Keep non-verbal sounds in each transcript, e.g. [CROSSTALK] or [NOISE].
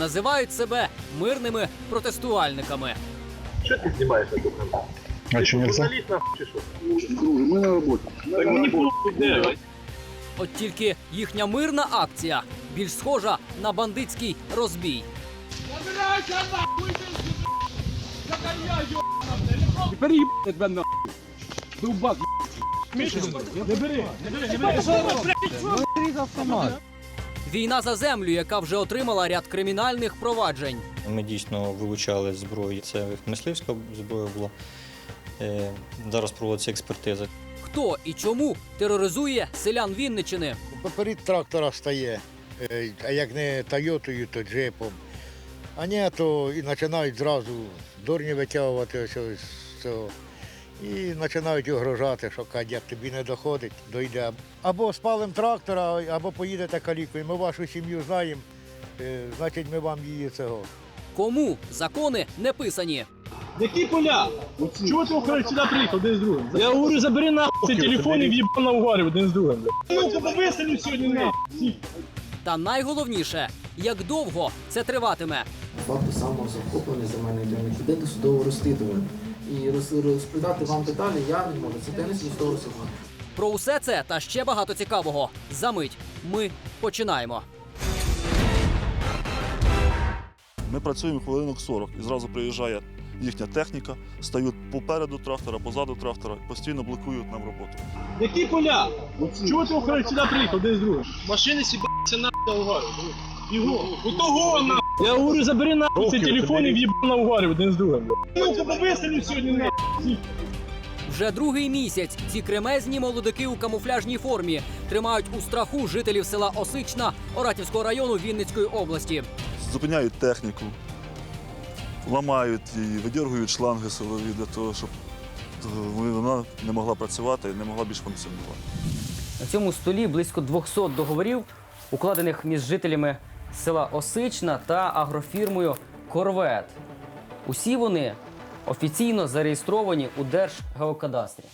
Називають себе мирними протестувальниками. Що ти знімаєш на ту? А нахуй чи що? Мы на работе. Так мені похуй, де? От тільки їхня мирна акція більш схожа на бандитський розбій. Тепер їб тебе на Довбак. Не бери, не бери, не бери. Війна за землю, яка вже отримала ряд кримінальних проваджень. Ми дійсно вилучали зброю. Це мисливська зброя була. Е, Зараз проводиться експертиза. Хто і чому тероризує селян Вінничини? Поперед трактора стає, е, а як не Тойотою, то джипом. А ні, то і починають зразу дурні витягувати ось ось цього. І починають угрожати, що кажуть, як тобі не доходить, дойде. Або спалим трактора, або поїдете калікою. Ми вашу сім'ю знаємо, е, значить ми вам її цього. Кому закони не писані? Які поля? Чого ти охорони сюди приїхав один з другим? Я говорю, забери нахуй ці телефони і в'їбав на угарі один з другим. Ну, виселю сьогодні нахуй. Та найголовніше, як довго це триватиме. факту самозахоплення земельної ділянки йде до судового розслідування. І розповідати вам деталі я не можу. Це таємниця судового розслідування. Про усе це та ще багато цікавого. Замить ми починаємо. Ми працюємо хвилинок 40 і зразу приїжджає їхня техніка, стають попереду трактора, позаду трактора і постійно блокують нам роботу. Які поля? Чого ти охорони сюди приїхав один з другим? Машини сібаться на угарі. Його. У того нахуй. Я говорю, забери нахуй ці телефони і в'їбав на угарі один з другим. Ну, тебе виселю сьогодні нахуй. Вже другий місяць ці кремезні молодики у камуфляжній формі тримають у страху жителів села Осична Оратівського району Вінницької області. Зупиняють техніку, ламають її, видергують шланги силові для того, щоб е, вона не могла працювати і не могла більш функціонувати. На цьому столі близько 200 договорів, укладених між жителями села Осична та агрофірмою Корвет. Усі вони офіційно зареєстровані у Держгеокадастрі.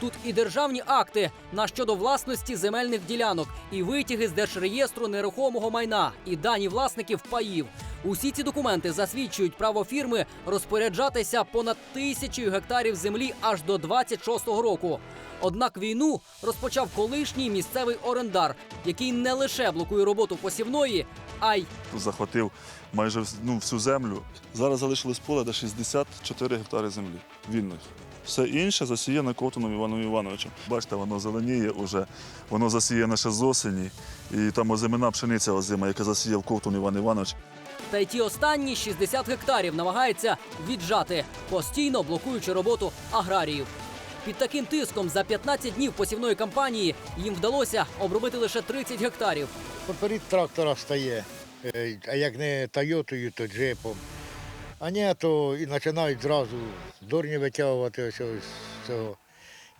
Тут і державні акти на щодо власності земельних ділянок, і витяги з держреєстру нерухомого майна, і дані власників паїв. Усі ці документи засвідчують право фірми розпоряджатися понад тисячою гектарів землі аж до 26-го року. Однак війну розпочав колишній місцевий орендар, який не лише блокує роботу посівної, а й Захватив майже ну, всю землю. Зараз залишилось поле, де 64 гектари землі вільних. Все інше засіяно Ковтуном Іваном Івановичем. Бачите, воно зеленіє уже, воно засіяне ще з осені. І там озимина пшениця озима, яка засіяв Ковтун Іван Іванович. Та й ті останні 60 гектарів намагається віджати, постійно блокуючи роботу аграріїв. Під таким тиском за 15 днів посівної кампанії їм вдалося обробити лише 30 гектарів. Поперед трактора стає, е, а як не Тойотою, то джипом. А ні, то і починають зразу дурні витягувати ось з цього.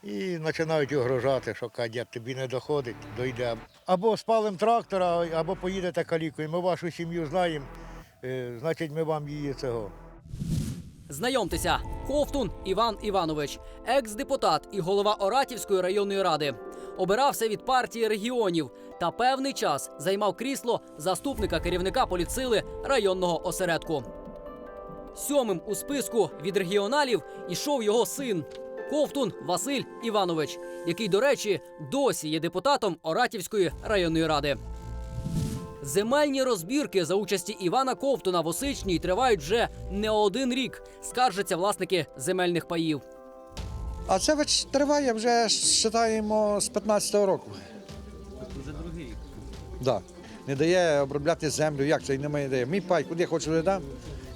І починають угрожати, що кажуть, як тобі не доходить, дойде. Або спалим трактора, або поїдете калікою. Ми вашу сім'ю знаємо, значить ми вам її цього. Знайомтеся, Ковтун Іван Іванович, екс-депутат і голова Оратівської районної ради. Обирався від партії регіонів та певний час займав крісло заступника керівника поліцили районного осередку. Сьомим у списку від регіоналів ішов його син Ковтун Василь Іванович, який, до речі, досі є депутатом Оратівської районної ради. Земельні розбірки за участі Івана Ковтуна в Осичній тривають вже не один рік, скаржаться власники земельних паїв. А це ведь триває вже вважаємо з 15-го року. Вже другий рік. Да. Не дає обробляти землю. Як це і немає дає? Мій пай, куди хочу не дам.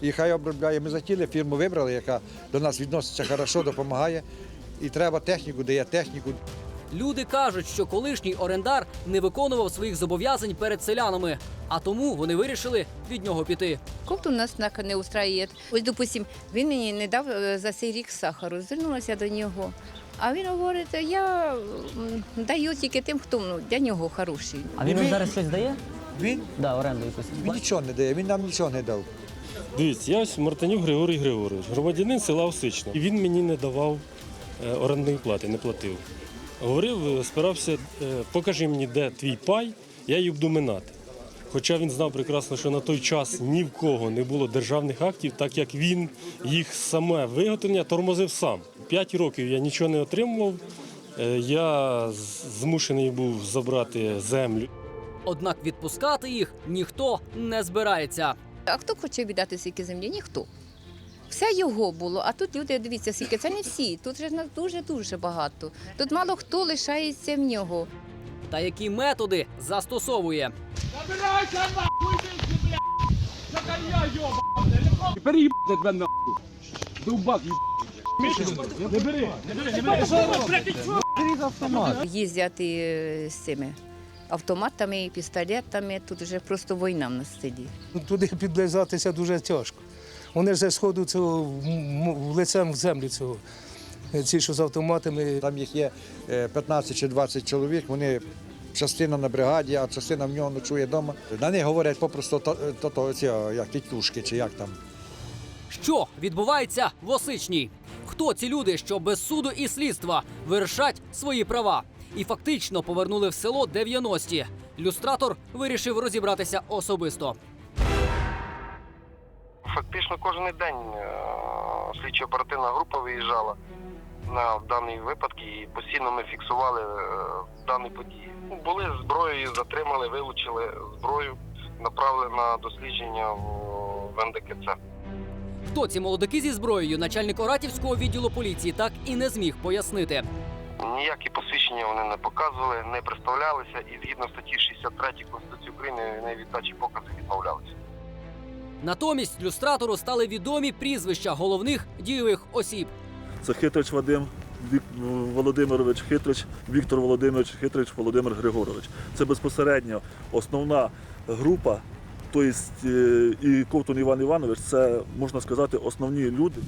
І хай обробляє. Ми захотіли, фірму вибрали, яка до нас відноситься хорошо, допомагає. І треба техніку, дає техніку. Люди кажуть, що колишній орендар не виконував своїх зобов'язань перед селянами, а тому вони вирішили від нього піти. Ковтун нас так не устраює. Ось, допустим, він мені не дав е, за цей рік сахару, звернулася до нього. А він говорить, я даю тільки тим, хто ну, для нього хороший. А він вам зараз щось дає? Він, Да, оренду якусь. він нічого не дає, він нам нічого не дав. Дивіться, я ось Мартинюк Григорій Григорович, громадянин села Осична. І він мені не давав е, орендної плати, не платив. Говорив, е, спирався, е, покажи мені, де твій пай, я її буду минати. Хоча він знав прекрасно, що на той час ні в кого не було державних актів, так як він їх саме виготовлення тормозив сам. П'ять років я нічого не отримував. Е, Я змушений був забрати землю. Однак відпускати їх ніхто не збирається. А хто хоче віддати стільки землі? Ніхто. Все його було, а тут люди, дивіться, скільки це не всі. Тут же нас дуже-дуже багато. Тут мало хто лишається в нього. Та які методи застосовує. Їздять е, з цими автоматами, пістолетами. Тут вже просто війна в нас сидить. Туди підлизатися дуже тяжко. Вони ж зі сходу цього лицем в землю цього. Е, Ці, що з автоматами, Там їх є е, 15 чи 20 чоловік, вони частина на бригаді, а частина в нього ночує вдома. На них говорять попросту то, то, то, ці, як тітушки чи як там. Що відбувається в Осичній? Хто ці люди, що без суду і слідства вирішать свої права? І фактично повернули в село 90-ті. Люстратор вирішив розібратися особисто. Фактично кожен день е, слідчо-оперативна група виїжджала на даний випадок і постійно ми фіксували е, дані події. Ну, Були зброєю, затримали, вилучили зброю, направили на дослідження в НДКЦ. Хто ці молодики зі зброєю, начальник Оратівського відділу поліції так і не зміг пояснити. Ніякі посвідчення вони не показували, не представлялися і згідно статті 63 Конституції України вони від дачі показу відмовлялися. Натомість люстратору стали відомі прізвища головних дієвих осіб. Це Хитрич Вадим Володимирович, Хитрич Віктор Володимирович, Хитрич Володимир Григорович. Це безпосередньо основна група. Тобто і Ковтун Іван Іванович це можна сказати основні люди.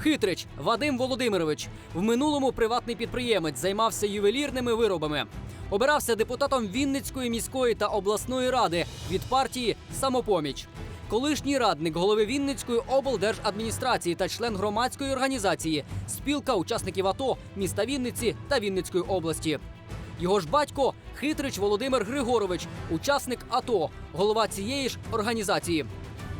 Хитрич Вадим Володимирович в минулому приватний підприємець займався ювелірними виробами. Обирався депутатом Вінницької міської та обласної ради від партії Самопоміч. Колишній радник голови Вінницької облдержадміністрації та член громадської організації Спілка учасників АТО міста Вінниці та Вінницької області. Його ж батько Хитрич Володимир Григорович, учасник АТО, голова цієї ж організації.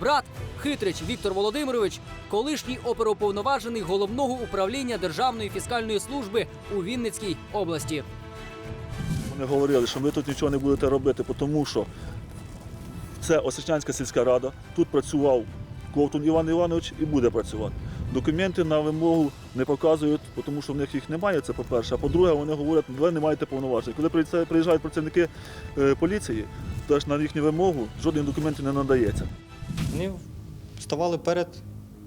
Брат Хитрич Віктор Володимирович, колишній оперуповноважений головного управління Державної фіскальної служби у Вінницькій області. Вони говорили, що ви тут нічого не будете робити, тому що це Осичнянська сільська рада. Тут працював Ковтун Іван Іванович і буде працювати. Документи на вимогу не показують, тому що в них їх немає. Це по-перше. А по-друге, вони говорять, ви не маєте повноважень. Коли приїжджають- приїжджають працівники е, поліції, теж на їхню вимогу жодних документів не надається. Вони ставали перед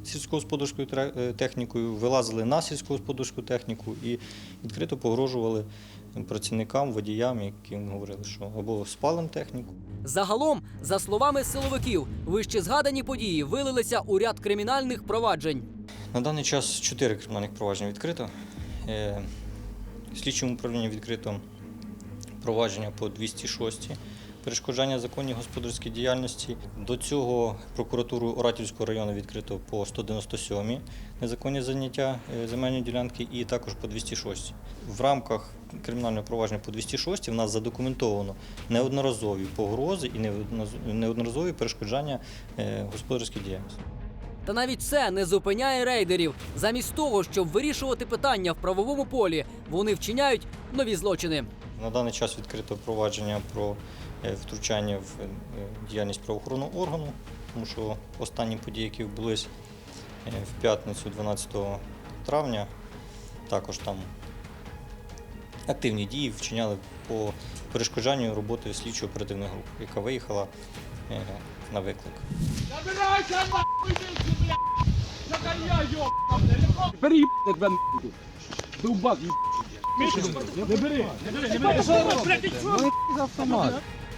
сільськогосподарською е, технікою, вилазили на сільськогосподарську техніку і відкрито погрожували працівникам, водіям, яким говорили, що або спалим техніку. Загалом, за словами силовиків, вище згадані події вилилися у ряд кримінальних проваджень. На даний час чотири кримінальних провадження відкрито. Е, Слідчим управлінням відкрито провадження по 206 перешкоджання законній господарській діяльності. До цього прокуратуру Оратівського району відкрито по 197 незаконні заняття е, земельної ділянки і також по 206. В рамках кримінального провадження по 206 в нас задокументовано неодноразові погрози і неодноразові перешкоджання е, господарській діяльності. Та навіть це не зупиняє рейдерів. Замість того, щоб вирішувати питання в правовому полі, вони вчиняють нові злочини. На даний час відкрито провадження про втручання в е, діяльність правоохоронного органу, тому що останні події, які відбулись е, в п'ятницю 12 травня, також там активні дії вчиняли по перешкоджанню роботи слідчо оперативної групи, яка виїхала е, на виклик.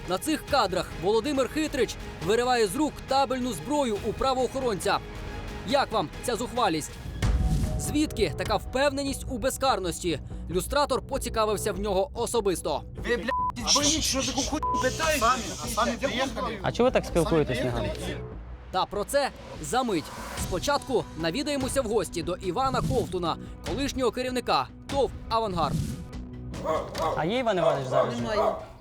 На цих кадрах Володимир Хитрич вириває з рук табельну зброю у правоохоронця. Як вам ця зухвалість? Звідки така впевненість у безкарності? Люстратор поцікавився в нього особисто. А чого ви так спілкуєтесь, Міган? Та про це за мить. Спочатку навідаємося в гості до Івана Ковтуна, колишнього керівника ТОВ Авангард. А є Іван Іванович зараз?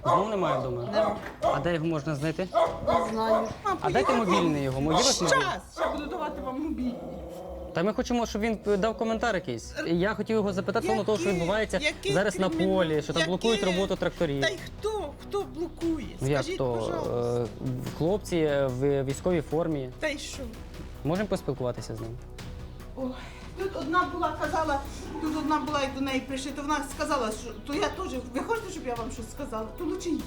Знову немає вдома? Нема. А де його можна знайти? Не знаю. А дайте мобільний його. Мобільний мобільний? Час! Я буду давати вам мобільні. Та ми хочемо, щоб він дав коментар якийсь. І я хотів його запитати стосовно того, що Який? відбувається Який зараз на полі, що там Який? блокують роботу тракторів. Та й хто? Хто блокує? Ну, Як Скажіть, то пожалуйста. е, хлопці е, в військовій формі. Та й що? Можемо поспілкуватися з ним? Ой, Тут одна була казала, тут одна була, як до неї прийшли, то вона сказала, що то я теж. Ви хочете, щоб я вам щось сказала? То лучше їй.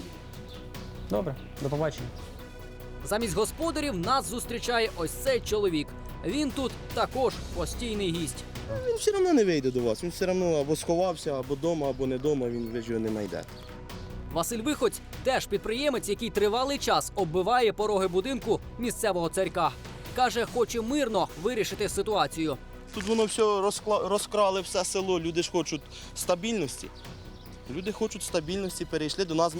Добре, до побачення. Замість господарів нас зустрічає ось цей чоловік. Він тут також постійний гість. Він все одно не вийде до вас. Він все одно або сховався, або вдома, або не вдома, він ви ж його не знайде. Василь Виходь теж підприємець, який тривалий час оббиває пороги будинку місцевого царька. Каже, хоче мирно вирішити ситуацію. Тут воно все розкла... розкрали все село, люди ж хочуть стабільності. Люди хочуть стабільності, перейшли до нас.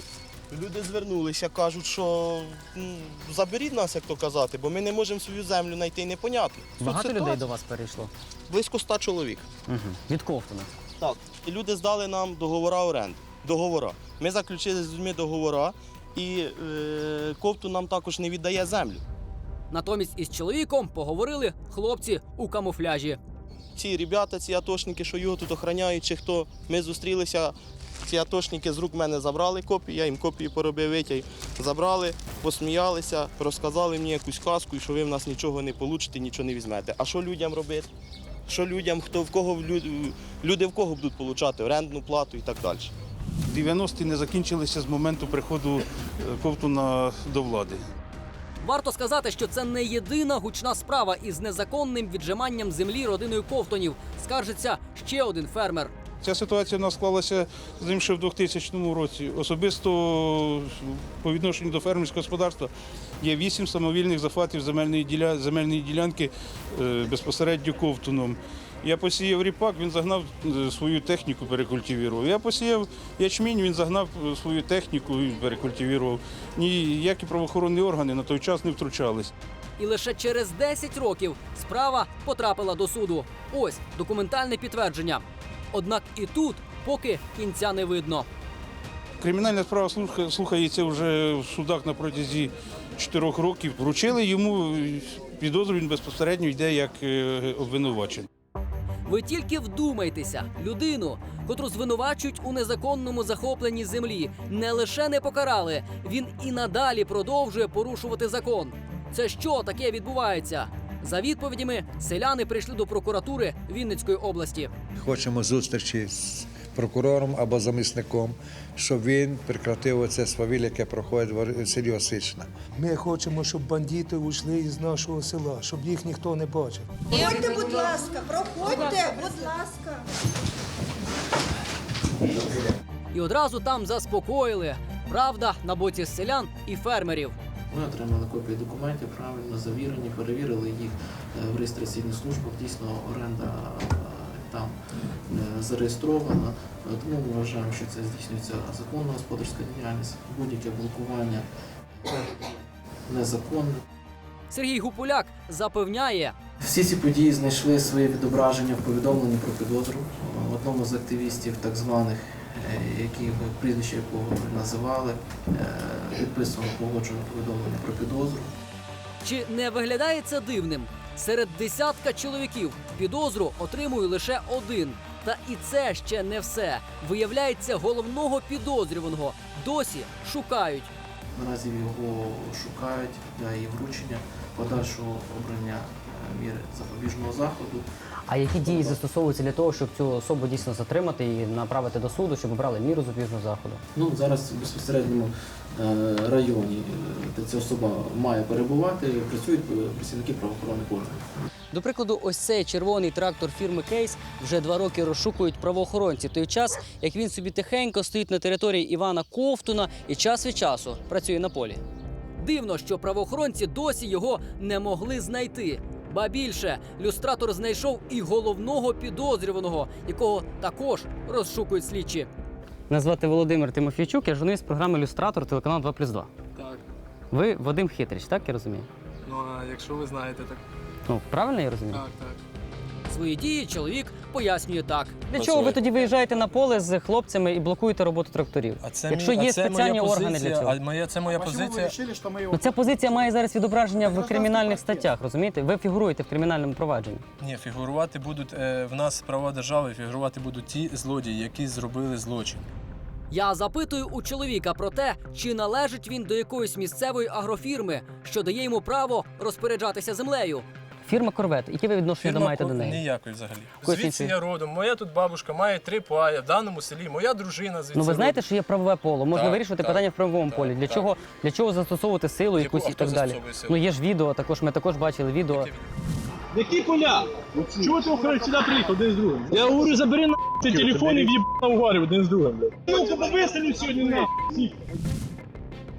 Люди звернулися, кажуть, що м, заберіть нас, як то казати, бо ми не можемо свою землю знайти непонятно. Тут людей ситуація- до вас перейшло? Близько ста чоловік. Угу. Від Ковтуна. Так. І люди здали нам договора оренди. Договора. Ми заключили з людьми договора, і е, ковту нам також не віддає землю. Натомість із чоловіком поговорили хлопці у камуфляжі. ці ребята, ці атошники, що його тут охороняють, чи хто, ми зустрілися. Ці атошники з рук мене забрали копії, я їм копії поробив витяг. Забрали, посміялися, розказали мені якусь казку, і що ви в нас нічого не получите, нічого не візьмете. А що людям робити? Що людям, хто в кого люди в кого будуть получати орендну плату і так далі. 90-ті не закінчилися з моменту приходу е, Ковтуна до влади. Варто сказати, що це не єдина гучна справа із незаконним віджиманням землі родиною Ковтонів. Скаржиться ще один фермер. Ця ситуація нас склалася з ним ще в 2000 році. Особисто по відношенню до фермерського господарства є вісім самовільних захватів земельної, ділянки е, безпосередньо ковтуном. Я посіяв ріпак, він загнав е, свою техніку, перекультивував. Я посіяв ячмінь, він загнав е, свою техніку і перекультивував. Ніякі правоохоронні органи на той час не втручались. І лише через 10 років справа потрапила до суду. Ось документальне підтвердження. Однак і тут поки кінця не видно. Кримінальна справа слухається вже в судах на протязі чотирьох років. Вручили йому підозру, він безпосередньо йде як е, обвинувачений. Ви тільки вдумайтеся, людину, котру звинувачують у незаконному захопленні землі, не лише не покарали, він і надалі продовжує порушувати закон. Це що таке відбувається? За відповідями селяни прийшли до прокуратури Вінницької області. Хочемо зустрічі з прокурором або замісником, щоб він прекратив оце свавілля, яке проходить в селі Осична. Ми хочемо, щоб бандити ушли із нашого села, щоб їх ніхто не бачив. Проходьте, будь ласка, проходьте, будь ласка. І одразу там заспокоїли. Правда на боці селян і фермерів. Ми отримали копії документів, правильно завірені, перевірили їх е, в реєстраційних службах. Дійсно, оренда е, там зареєстрована. Е, Тому ми вважаємо, що це здійснюється законна господарська діяльність, будь-яке блокування незаконне. Сергій Гупуляк запевняє, Всі ці події знайшли своє відображення в повідомленні про підозру в одному з активістів, так званих, е, які прізвище якого називали, е, підписано погоджено повідомлення про підозру. чи не виглядає це дивним? Серед десятка чоловіків підозру отримує лише один. Та і це ще не все. Виявляється, головного підозрюваного досі шукають. Наразі його шукають для її вручення, подальшого обрання е, міри запобіжного заходу. А які дії застосовуються для того, щоб цю особу дійсно затримати і направити до суду, щоб обрали міру запобіжного заходу? Ну зараз в безпосередньому е, районі, е, де ця особа має перебувати, працюють е, працівники правоохоронних органів. До прикладу, ось цей червоний трактор фірми Кейс вже два роки розшукують правоохоронці. Той час, як він собі тихенько стоїть на території Івана Ковтуна і час від часу працює на полі. Дивно, що правоохоронці досі його не могли знайти. Ба більше, люстратор знайшов і головного підозрюваного, якого також розшукують слідчі. Мене звати Володимир Тимофійчук, я журналіст програми Люстратор телеканал 2 плюс 2. Так. Ви Вадим Хитрич, так я розумію? Ну а якщо ви знаєте, так Ну, правильно я розумію? так, так. Свої дії чоловік пояснює так. Для чого ви тоді виїжджаєте на поле з хлопцями і блокуєте роботу тракторів? А це Якщо мій- а є це моя спеціальні органи позиція, для цього. А моя це моя позиція. Ну, ця позиція має зараз відображення в кримінальних статтях, розумієте? Ви фігуруєте в кримінальному провадженні. Ні, фігурувати будуть е, в нас права держави, фігурувати будуть ті злодії, які зробили злочин. Я запитую у чоловіка про те, чи належить він до якоїсь місцевої агрофірми, що дає йому право розпоряджатися землею. Фірма Корвет. Яке ви відношення Фірма маєте до неї? Ніякої взагалі. Якоїсь Звідси я родом. Моя тут бабушка має три пая в даному селі. Моя дружина звідси. Ну ви знаєте, родом. що є правове поло. Можна Так, вирішувати так, питання в правовому так, полі. Для так. чого для чого застосовувати силу Яку- якусь і так далі? силу? Ну є ж відео. Також ми також бачили відео. Які поля? Чого ти охорони сюди приїхав один з другим? Я говорю, забери на ці телефони і в'їб на угарі один з другим. Ну тебе сьогодні на.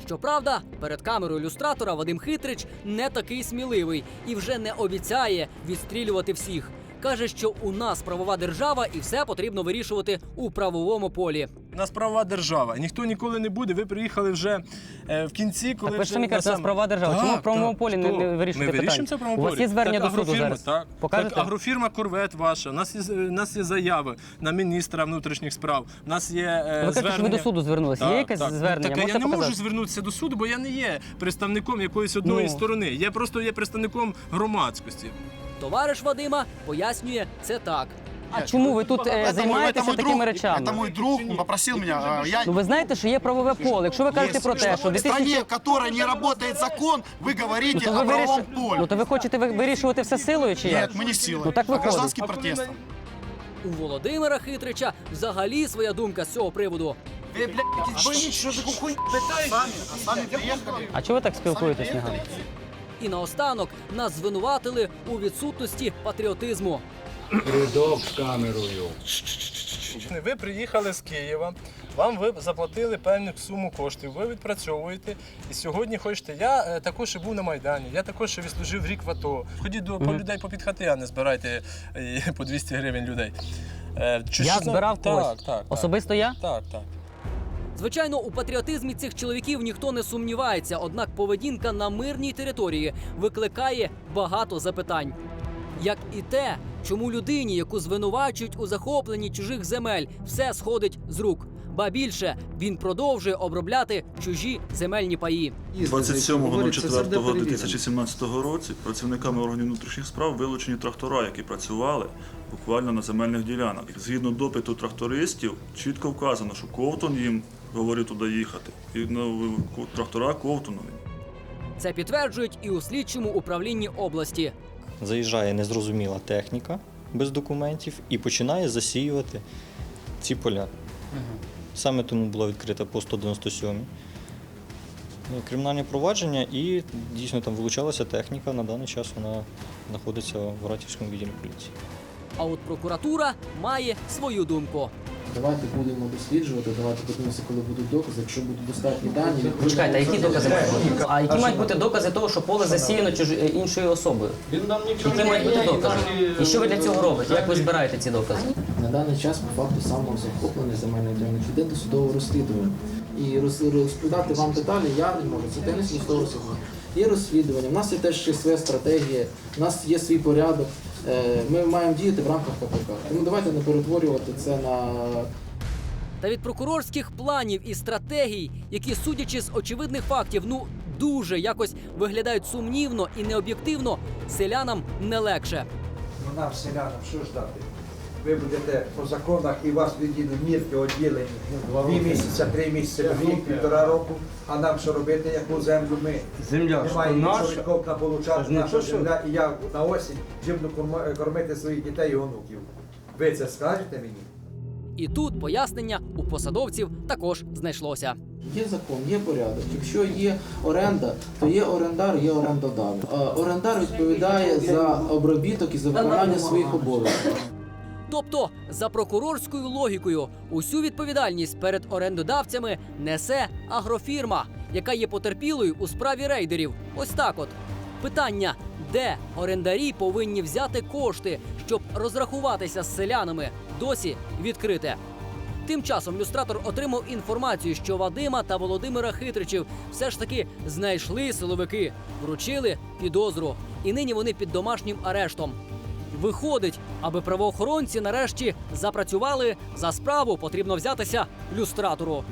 Щоправда, перед камерою ілюстратора Вадим Хитрич не такий сміливий і вже не обіцяє відстрілювати всіх. Каже, що у нас правова держава і все потрібно вирішувати у правовому полі. У нас правова держава. Ніхто ніколи не буде. Ви приїхали вже е, в кінці, коли Так ви ж вже самі кажете, у нас на права держава. Чому в правовому так. полі не- не вирішуєте Ми питання? вирішуємо це в правовому У вас полі. є звернення так, до суду агрофірма, зараз? Так. Покажете? Так, агрофірма Корвет ваша. У нас є, у нас є заяви на міністра внутрішніх справ. У нас є е, Ви кажете, що ви звернення. до суду звернулися. Є якесь так. звернення? Так, я Можете не можу звернутися до суду, бо я не є представником якоїсь одної Ну. сторони. Я просто є представником громадськості. Товариш Вадима пояснює це так. А чому ви тут е, займаєтеся такими речами? Это мой друг, он попросил меня. а, Я Ну ви знаєте, що є правове поле. Якщо ви кажете про те, що в в стране, 2000... в которой не работает закон, вы Ну говорите то, ви о правовом виріш... поле. ну то ви хочете ви- вирішувати все силою чи як? Нет, мы не силой, Ну так а виходить. гражданским протестом. У Володимира Хитрича взагалі своя думка з цього приводу. Вы, блядь, боитесь, что за хуй Сами, а сами приехали. А чого ви так спілкуєтесь, Ніга? І наостанок нас звинуватили у відсутності патріотизму. Рядок з камерою. Ви приїхали з Києва, вам ви заплатили певну суму коштів, ви відпрацьовуєте. І сьогодні хочете. Я е, також і був на Майдані, я також відслужив рік в АТО. Ходіть до по людей по хати, а не збирайте е, [LAUGHS] по 200 гривень людей. Е, чи Я що- збирав так, когось? так, так. Особисто я? Так, так. Звичайно, у патріотизмі цих чоловіків ніхто не сумнівається, однак поведінка на мирній території викликає багато запитань. Як і те, чому людині, яку звинувачують у захопленні чужих земель, все сходить з рук. Ба більше він продовжує обробляти чужі земельні паї. 27.04.2017 році працівниками органів внутрішніх справ вилучені трактора, які працювали буквально на земельних ділянках. Згідно допиту трактористів, чітко вказано, що Ковтун їм говорив туди їхати. І ну, трактора Ковтунові. Це підтверджують і у слідчому управлінні області. Заїжджає незрозуміла техніка без документів і починає засіювати ці поля. Саме тому була відкрита по 197 Ну, кримінальне провадження і дійсно там вилучалася техніка. На даний час вона знаходиться в Ратівському відділі поліції. А от прокуратура має свою думку. Давайте будемо досліджувати, давайте подивимося, коли будуть докази. Якщо будуть достатні дані, Почекайте, а які докази мають бути? А які мають бути докази того, що поле засіяно е, іншою особою? Які мають бути докази? І що ви для цього робите? Як ви збираєте ці докази? На даний час по факту самого захоплення земельної ділянки йде до судового розслідування. І роз- розповідати вам деталі я не можу. Це таємниця судового розслідування. Є розслідування, в нас є теж ще своя стратегія, в нас є свій порядок. Е, Ми маємо діяти в рамках КПК. Тому давайте не перетворювати це на Та від прокурорських планів і стратегій, які, судячи з очевидних фактів, ну дуже якось виглядають сумнівно і необ'єктивно, селянам не легше. Ну нам, селянам, що ждати? Ви будете по законах і вас відділи мірки відділені дві місяці, три місяці, рік, півтора року. А нам що робити, яку землю ми Земля не що наша? нічого відкопна получати, Та ж наша то, земля, і я на осінь жив кормити своїх дітей і онуків. Ви це скажете мені? І тут пояснення у посадовців також знайшлося. Є закон, є порядок. Якщо є оренда, то є орендар, є орендодавець. Е, Орендар відповідає за обробіток і за виконання своїх обов'язків. Тобто, за прокурорською логікою, усю відповідальність перед орендодавцями несе агрофірма, яка є потерпілою у справі рейдерів. Ось так от. Питання, де орендарі повинні взяти кошти, щоб розрахуватися з селянами, досі відкрите. Тим часом люстратор отримав інформацію, що Вадима та Володимира Хитричів все ж таки знайшли силовики, вручили підозру, і нині вони під домашнім арештом. Виходить, аби правоохоронці нарешті запрацювали за справу, потрібно взятися люстратору.